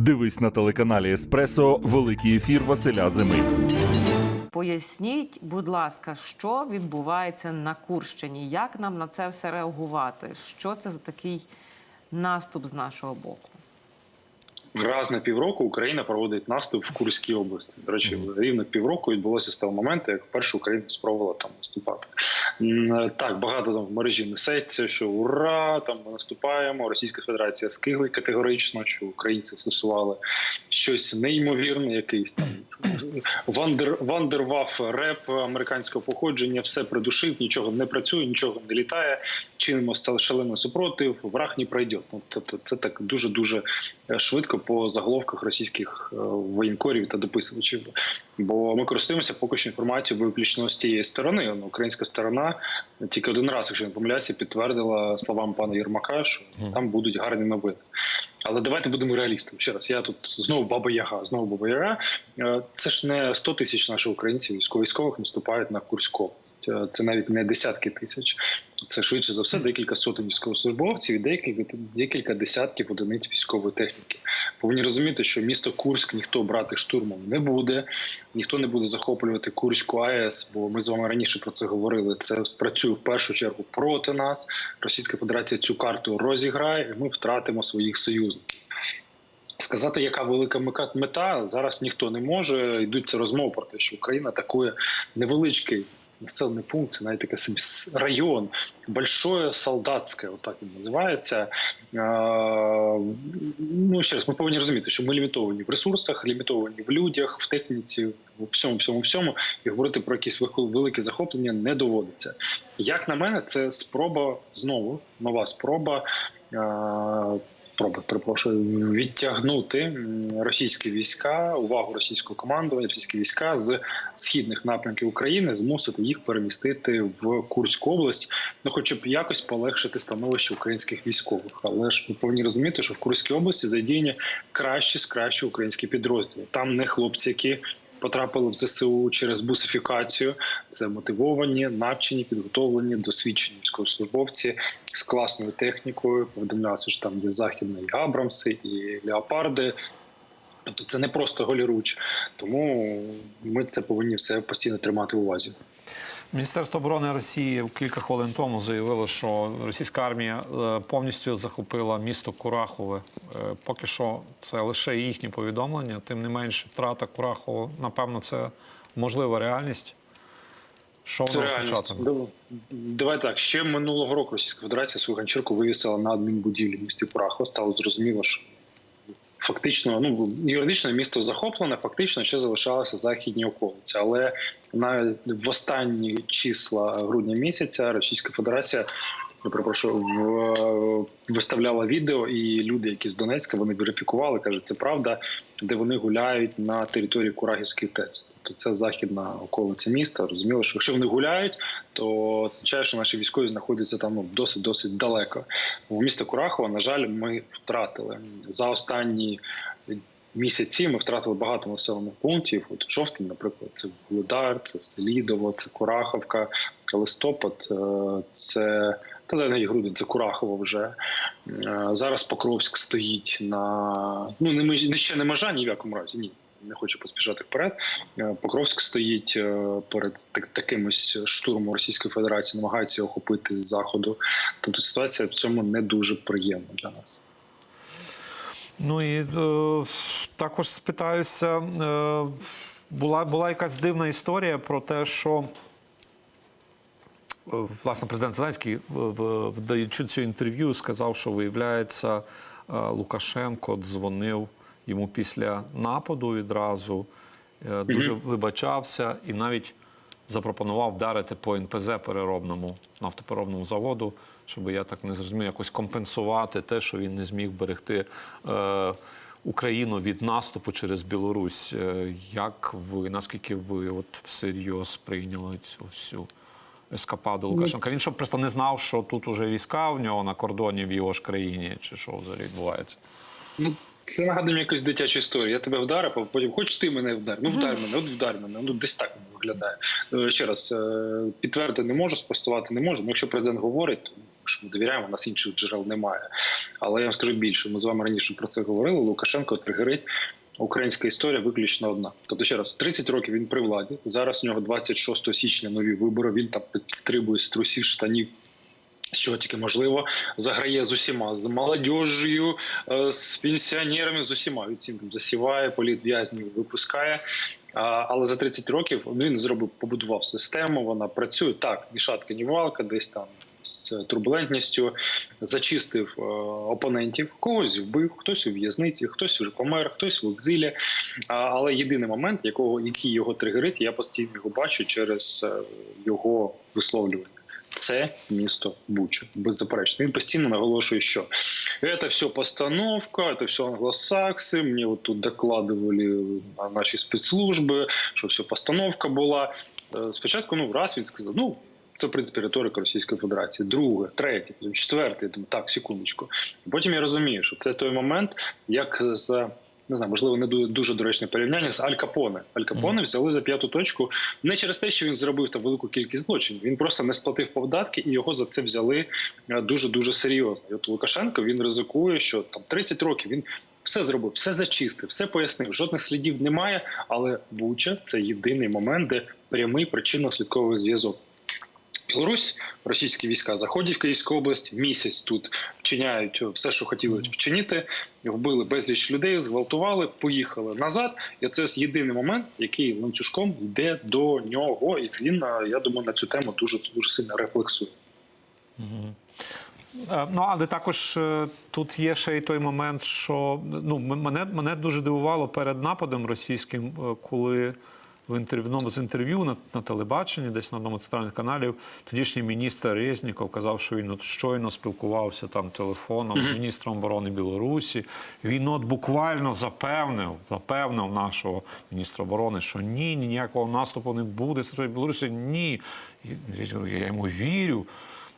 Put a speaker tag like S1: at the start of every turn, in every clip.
S1: Дивись на телеканалі Еспресо Великий ефір Василя Зими.
S2: Поясніть, будь ласка, що відбувається на Курщині? Як нам на це все реагувати? Що це за такий наступ з нашого боку?
S3: Раз на півроку Україна проводить наступ в Курській області. До речі, рівно півроку відбулося з того моменту, як вперше Україна спробувала там наступати. Так, багато там в мережі несеться, що ура, там ми наступаємо. Російська Федерація скигли категорично, що українці стосували щось неймовірне, якийсь там вандер вандерваф реп американського походження, все придушив, нічого не працює, нічого не літає. Чинимо шалений супротив, враг не пройде. Ну, тобто це так дуже дуже швидко по заголовках російських е, воєнкорів та дописувачів. Бо ми користуємося поки що інформацією виключно з цієї сторони. Ну, Українська сторона тільки один раз, якщо не помиляюся, підтвердила словам пана Єрмака, що там будуть гарні новини. Але давайте будемо реалістами. Ще раз, я тут знову баба Яга, знову баба Яга. Е, Це ж не 100 тисяч наших українців, військових наступають на Курську. Е, Це навіть не десятки тисяч. Це швидше за все декілька сотень військовослужбовців і декілька декілька десятків одиниць військової техніки. Повинні розуміти, що місто Курськ ніхто брати штурмом не буде, ніхто не буде захоплювати Курську АЕС, бо ми з вами раніше про це говорили. Це спрацює в першу чергу проти нас. Російська Федерація цю карту розіграє, і ми втратимо своїх союзників. Сказати, яка велика мета зараз ніхто не може. Йдуться розмови про те, що Україна атакує невеличкий населений пункт, це навіть такий район, большое солдатське, отак він називається. Ну ще раз, ми повинні розуміти, що ми лімітовані в ресурсах, лімітовані в людях, в техніці, в всьому, всьому, всьому, і говорити про якісь великі захоплення не доводиться. Як на мене, це спроба знову нова спроба. Спроба, перепрошую, відтягнути російські війська, увагу російського командування, російські війська з східних напрямків України, змусити їх перемістити в Курську область, ну хоча б якось полегшити становище українських військових. Але ж ми повинні розуміти, що в Курській області задіяні кращі з кращі українські підрозділи. Там не хлопці, які потрапили в ЗСУ через бусифікацію. Це мотивовані, навчені, підготовлені, досвідчені військовослужбовці з класною технікою. Повідомлялося, що там є західні і Абрамси, і Леопарди. Тобто це не просто голіруч. Тому ми це повинні все постійно тримати в увазі.
S4: Міністерство оборони Росії кілька хвилин тому заявило, що російська армія е, повністю захопила місто Курахове. Е, Поки що це лише їхні повідомлення. Тим не менше, втрата Курахова, напевно, це можлива реальність. Що
S3: Це реальність.
S4: означатиме?
S3: Давай так. Ще минулого року Російська Федерація свою ганчірку вивісила на адмінбудівлі в місті Курахово. Стало зрозуміло, що фактично, ну юридично місто захоплене, фактично ще залишалися західні околиці. Але навіть в останні числа грудня місяця Російська Федерація. Я прошу в- виставляла відео, і люди, які з Донецька, вони верифікували, кажуть, це правда, де вони гуляють на території Курагівських ТЕЦ. Тобто це західна околиця міста. Розуміло, що якщо вони гуляють, то означає, що наші військові знаходяться там ну, досить досить далеко. У місто Курахова, на жаль, ми втратили за останні. Місяці ми втратили багато населених пунктів. От жовтень, наприклад, це Володар, це Селідово, це Кураховка, листопад, е, це та навіть грудень, це Курахово вже. Е, Зараз Покровськ стоїть на ну не ще не межа ні в якому разі. Ні, не хочу поспішати вперед. Е, Покровськ стоїть е, перед так, таким ось штурмом Російської Федерації, намагається охопити з заходу. Тобто ситуація в цьому не дуже приємна для нас.
S4: Ну і е, також спитаюся, е, була, була якась дивна історія про те, що е, власне президент Зеленський, вдаючи цю інтерв'ю, сказав, що виявляється, Лукашенко дзвонив йому після нападу відразу, е, дуже вибачався і навіть запропонував вдарити по НПЗ переробному нафтопереробному заводу, щоб я так не зрозумів, якось компенсувати те, що він не зміг берегти е, Україну від наступу через Білорусь. Е, як ви, наскільки ви от всерйоз прийняли цю всю ескападу Лукашенка? Він що просто не знав, що тут уже війська в нього на кордоні в його ж країні, чи що взагалі відбувається?
S3: Ну, це нагадує мені якусь дитячу історію. Я тебе вдарив, а потім хочеш ти мене вдар. Ну вдар мене, от вдар мене. Ну десь так воно виглядає. Е, Ще раз е, підтвердити не можу, спростувати не можу. Ну, якщо президент говорить, то що ми довіряємо, у нас інших джерел немає. Але я вам скажу більше. Ми з вами раніше про це говорили. Лукашенко тригерить. Українська історія виключно одна. Тобто, ще раз, 30 років він при владі. Зараз у нього 26 січня нові вибори. Він там підстрибує з трусів штанів. Що тільки можливо, заграє з усіма, з молодіжю, е, з пенсіонерами, з усіма. Він там засіває, політв'язнів випускає. Але за 30 років він зробив, побудував систему. Вона працює так, ні шатка, ні валка, десь там з турбулентністю, зачистив е, опонентів, когось вбив, хтось у в'язниці, хтось вже помер, хтось в екзилі. Але єдиний момент, якого який його тригерить, я постійно його бачу через е, його висловлювання. Це місто Буча, беззаперечно. Він постійно наголошує, що це все постановка, це все англосакси. Мені от тут докладували наші спецслужби, що все постановка була. Е, Спочатку, ну раз він сказав, ну. Це в принципі риторика Російської Федерації. Друге, третє, четверте. Так, секундочку. Потім я розумію, що це той момент, як з не знаю, можливо, не ду- дуже доречне порівняння з Аль Капоне. Аль Капоне взяли за п'яту точку не через те, що він зробив там велику кількість злочинів. Він просто не сплатив податки, і його за це взяли дуже дуже серйозно. І от Лукашенко він ризикує, що там 30 років він. Все зробив, все зачистив, все пояснив. Жодних слідів немає. Але Буча це єдиний момент, де прямий причинно-слідковий зв'язок. Білорусь, російські війська заходять в Київську область. Місяць тут вчиняють все, що хотіли вчинити. Вбили безліч людей, зґвалтували, поїхали назад. І це єдиний момент, який ланцюжком йде до нього. І він, е, я думаю, на цю тему дуже дуже сильно рефлексує.
S4: Е, Ну, але також е, тут є ще й той момент, що ну, мене, мене дуже дивувало перед нападом російським, коли в інтерв'ю, в одному з інтерв'ю на, на телебаченні, десь на одному з центральних каналів, тодішній міністр Резніков казав, що він от щойно спілкувався там телефоном з міністром оборони Білорусі. Він от буквально запевнив, запевнив нашого міністра оборони, що ні, ні, ніякого наступу не буде Білорусі. Ні. Я йому вірю.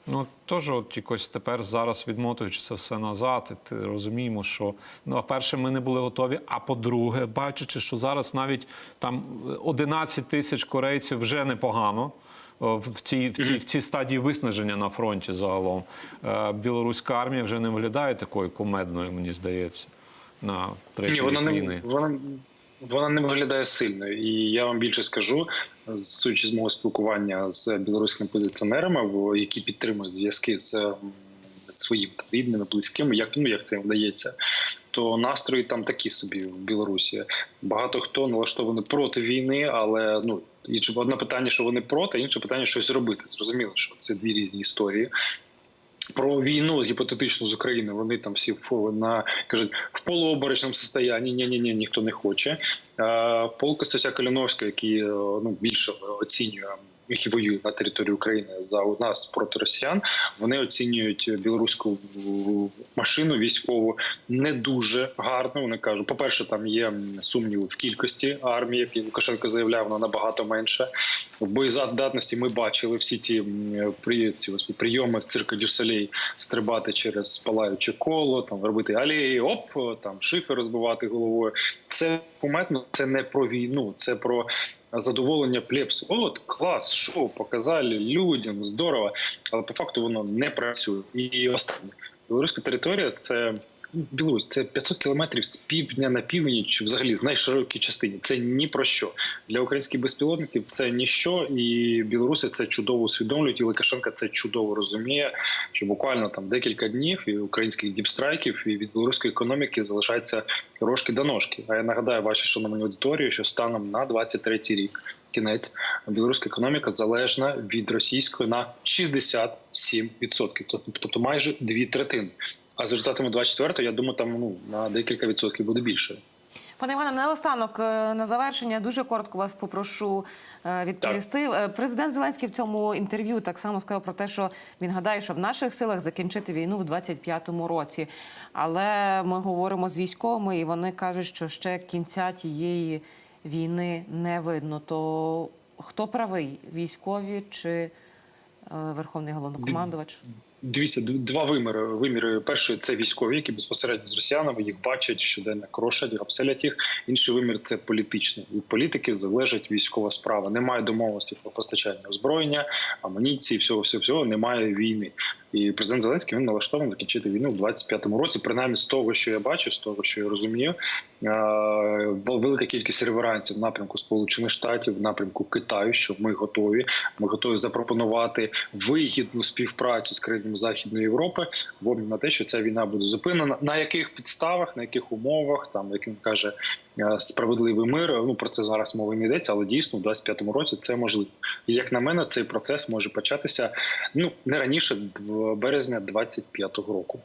S4: Ну, теж от якось тепер зараз відмотуючи це все назад, і ти розуміємо, що ну, а перше, ми не були готові. А по-друге, бачачи, що зараз навіть там 11 тисяч корейців вже непогано. В цій, в, цій, в цій стадії виснаження на фронті загалом Е, білоруська армія вже не виглядає такою кумедною, мені здається, на третій
S3: Ні, вона не вона, вона не виглядає сильною. І я вам більше скажу, з судячи з мого спілкування з білоруськими позиціонерами, які підтримують зв'язки з м, своїми рідними, близькими, як ну як це вдається. То настрої там такі собі в Білорусі. Багато хто налаштований проти війни, але ну інше одне питання, що вони проти, інше питання, щось робити. Зрозуміло, що це дві різні історії про війну гіпотетичну з України. Вони там всі на кажуть в полуоборочному состоянні. Ні, ні, ні, ніхто не хоче. Полка Полк Костуся Каліновського, який е, ну більше оцінює. Які воюють на території України за нас проти росіян, вони оцінюють білоруську машину військову не дуже гарно. Вони кажуть, по перше, там є сумніви в кількості армії. як і Лукашенко заявляв, вона набагато менше. В боєздатності ми бачили всі ці ці ось прийоми в цирка Дюсалей стрибати через палаюче коло, там робити алеї, оп, там шифи розбивати головою. Це куметно, це не про війну, це про задоволення плепсу. От клас, шоу, показали людям, здорово, але по факту воно не працює. І останнє білоруська територія це. Білорусь це 500 кілометрів з півдня на північ, взагалі в найширокій частині. Це ні про що для українських безпілотників. Це ніщо, і білоруси це чудово усвідомлюють. І Лукашенка це чудово розуміє. Що буквально там декілька днів і українських діпстрайків і від білоруської економіки залишається рожки до ножки. А я нагадаю вашій шановній аудиторії, що станом на 23-й рік. Кінець білоруська економіка залежна від російської на 67%, тобто, тобто майже дві третини. А з результатами 24-го, я думаю, там ну на декілька відсотків буде більше.
S2: Пане Іване, наостанок е, на завершення дуже коротко вас попрошу е, відповісти. Е, Президент Зеленський в цьому інтерв'ю так само сказав про те, що він гадає, що в наших силах закінчити війну в 25-му році. Але ми говоримо з військовими, і вони кажуть, що ще кінця тієї війни не видно. То хто правий? Військові чи верховний головнокомандувач?
S3: Дивіться, два виміри. Виміри перший це військові, які безпосередньо з росіянами їх бачать щоденно крошать, обселять їх. Інший вимір це політичний. Від політики залежить військова справа. Немає домовленості про постачання озброєння, амуніції, всього, всього, всього немає війни. І президент Зеленський він налаштований закінчити війну в 25-му році. Принаймні з того, що я бачу, з того, що я розумію, е, велика кількість реверансів в напрямку Сполучених Штатів, в напрямку Китаю, що ми готові. Ми готові запропонувати вигідну співпрацю з країнами Західної Європи в обмін на те, що ця війна буде зупинена. На яких підставах, на яких умовах, там як він каже, справедливий мир. Ну про це зараз мови не йдеться, але дійсно в 25-му році це можливо. І як на мене, цей процес може початися ну не раніше в березня 25-го року.